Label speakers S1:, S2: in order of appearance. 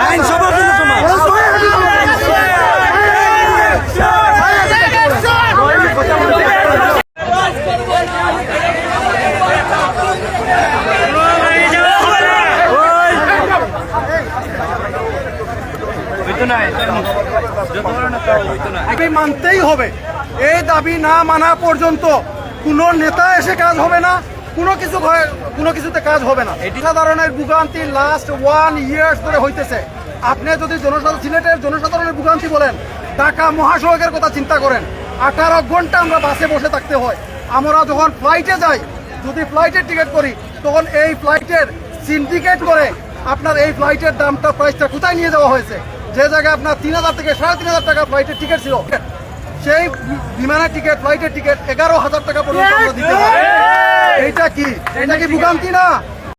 S1: আইন মানতেই হবে। এই দাবি না মানা পর্যন্ত কোনো নেতা এসে কাজ হবে না। কোনো কিছু কোনো কিছুতে কাজ হবে না। এটি সাধারণের ভোগান্তি লাস্ট ওয়ান ইয়ার্স ধরে হইতেছে। আপনি যদি জনসাধারণ, সিলেটের জনসাধারণের ভোগান্তি বলেন, ঢাকা মহাসড়কের কথা চিন্তা করেন। আঠারো ঘণ্টা আমরা বাসে বসে থাকতে হয়। আমরা যখন ফ্লাইটে যাই, যদি ফ্লাইটের টিকিট করি, তখন এই ফ্লাইটের সিন্ডিকেট করে আপনার এই ফ্লাইটের দামটা প্রাইসটা কোথায় নিয়ে যাওয়া হয়েছে? যে জায়গায় আপনার তিন হাজার থেকে সাড়ে তিন হাজার টাকা ফ্লাইটের টিকিট ছিল, সেই বিমানের টিকিট ফ্লাইটের টিকিট এগারো হাজার টাকা পর্যন্ত আমরা দিতে পারি। এইটা কি? এটা কি ভোগান্তি না?